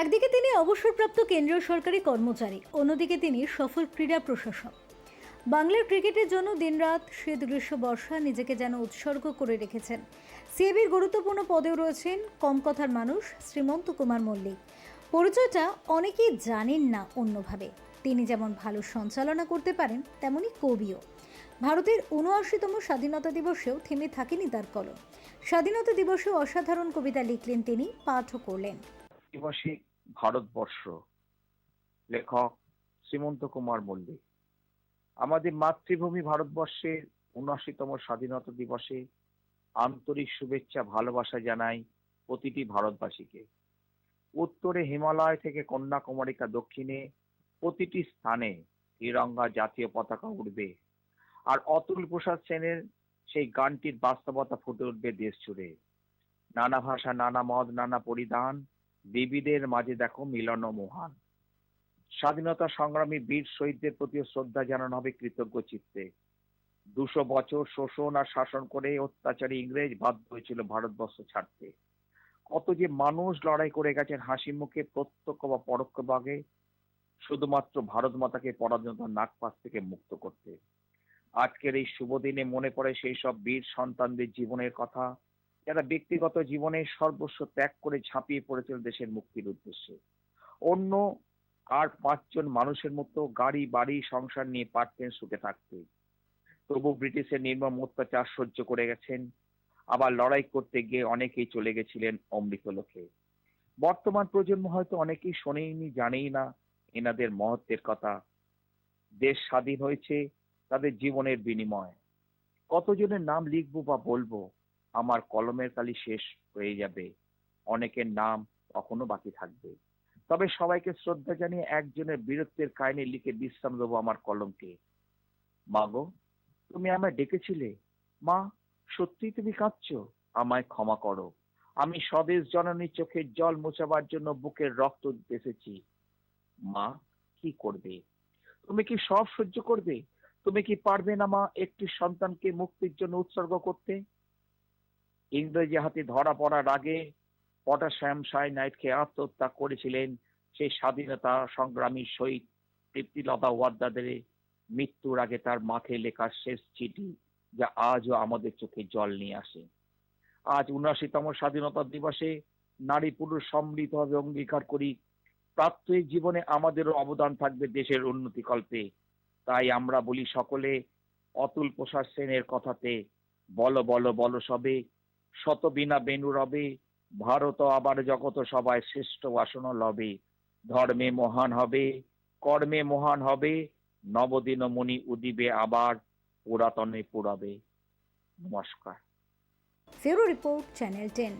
একদিকে তিনি অবসরপ্রাপ্ত কেন্দ্রীয় সরকারি কর্মচারী, অন্যদিকে তিনি সফল ক্রীড়া প্রশাসক। বাংলার ক্রিকেটের জন্য দিনরাত শীত গ্রীষ্ম বর্ষা নিজেকে যেন উৎসর্গ করে রেখেছেন। সিএবির গুরুত্বপূর্ণ পদেও রয়েছেন কম কথার মানুষ শ্রীমন্ত কুমার মল্লিক। পরিচয়টা অনেকেই জানেন না অন্যভাবে। তিনি যেমন ভালো সঞ্চালনা করতে পারেন, তেমনি কবিও। ভারতের উনআশিতম স্বাধীনতা দিবসেও থেমে থাকেনি তার কলম স্বাধীনতা দিবসেও অসাধারণ কবিতা লিখলেন তিনি, পাঠও করলেন। দিবসে ভারতবর্ষ লেখক শ্রীমন্ত কুমার মল্লিক। আমাদের মাতৃভূমি ভারতবর্ষের উনআশিতম স্বাধীনতা দিবসে আন্তরিক শুভেচ্ছা, ভালোবাসা জানাই প্রতিটি ভারতবাসীকে। উত্তরে হিমালয় থেকে কন্যাকুমারিকা দক্ষিণে প্রতিটি স্থানে তিরঙ্গা জাতীয় পতাকা উঠবে আর অতুল প্রসাদ সেনের সেই গানটির বাস্তবতা ফুটে উঠবে দেশ জুড়ে নানা ভাষা, নানা মদ নানা পরিধান বিবিদের মাঝে দেখো মিলন মহান। স্বাধীনতা সংগ্রামী বীর শহীদদের প্রতি শ্রদ্ধা জানানো হবে কৃতজ্ঞ চিত্তে। দুশো বছর শোষণ আর শাসন করে অত্যাচারী ইংরেজ বাধ্য হয়েছিল ভারতবর্ষ ছাড়তে। কত যে মানুষ লড়াই করে গেছেন হাসি মুখে প্রত্যক্ষ বা পরোক্ষ ভাগে, শুধুমাত্র ভারত মাতাকে পরাধীনতার নাগপাশ থেকে মুক্ত করতে। আজকের এই শুভ দিনে মনে পড়ে সেই সব বীর সন্তানদের জীবনের কথা যারা ব্যক্তিগত জীবনে সর্বস্ব ত্যাগ করে ঝাঁপিয়ে পড়েছিল দেশের মুক্তির উদ্দেশ্যে। অন্য আর পাঁচজন মানুষের মতো গাড়ি, বাড়ি, সংসার নিয়ে পারতেন সুখে থাকতে। তবু ব্রিটিশের নির্মম অত্যাচার সহ্য করে গেছেন। আবার লড়াই করতে গিয়ে অনেকেই চলে গেছিলেন অমৃত লোকে। বর্তমান প্রজন্ম হয়তো অনেকেই শোনেইনি, জানেই না এনাদের মহত্বের কথা। দেশ স্বাধীন হয়েছে, তাদের জীবনের বিনিময়। কতজনের নাম লিখব বা বলব আমার কলমের কালি শেষ হয়ে যাবে। অনেকের নাম কখনো বাকি থাকবে। তবে সবাইকে শ্রদ্ধা জানিয়ে একজনের বীরত্বের কাহিনী লিখে বিশ্রাম দেবো আমার কলমকে। মা গো, তুমি আমায় ডেকেছিলে? মা সত্যি তুমি কাঁদছো? আমায় ক্ষমা করো। আমি স্বদেশ জননীর চোখের জল মোছাবার জন্য বুকের রক্ত এসেছি। মা, কি করবে? তুমি কি সব সহ্য করবে? তুমি কি পারবে না মা একটি সন্তানকে মুক্তির জন্য উৎসর্গ করতে? ইংরেজি হাতে ধরা পড়ার আগে পটাশিয়াম সাইনাইড খেয়ে আত্মহত্যা করেছিলেন সেই স্বাধীনতা সংগ্রামী শহীদ তৃপ্তিলতা ওয়াদ্দাদের মৃত্যুর আগে তার মাঠে লেখা শেষ চিঠি যা আজও আমাদের চোখে জল নিয়ে আসে। আজ উনআশিতম স্বাধীনতা দিবসে নারী পুরুষ সম্মিলিতভাবে অঙ্গীকার করি। প্রাত্যহিক জীবনে আমাদেরও অবদান থাকবে দেশের উন্নতি কল্পে তাই আমরা বলি সকলে, অতুল প্রসাদ সেনের কথাতে, বল বল বল সবে শত বিনা বেনু রবে, ভারত আবার জগত সবাই শ্রেষ্ঠ বাসন লবে। ধর্মে মহান হবে, কর্মে মহান হবে, নবদিন মণি উদিবে আবার, পুরাতনে পুরাবে। নমস্কার। ফেরো রিপোর্ট, চ্যানেল টেন।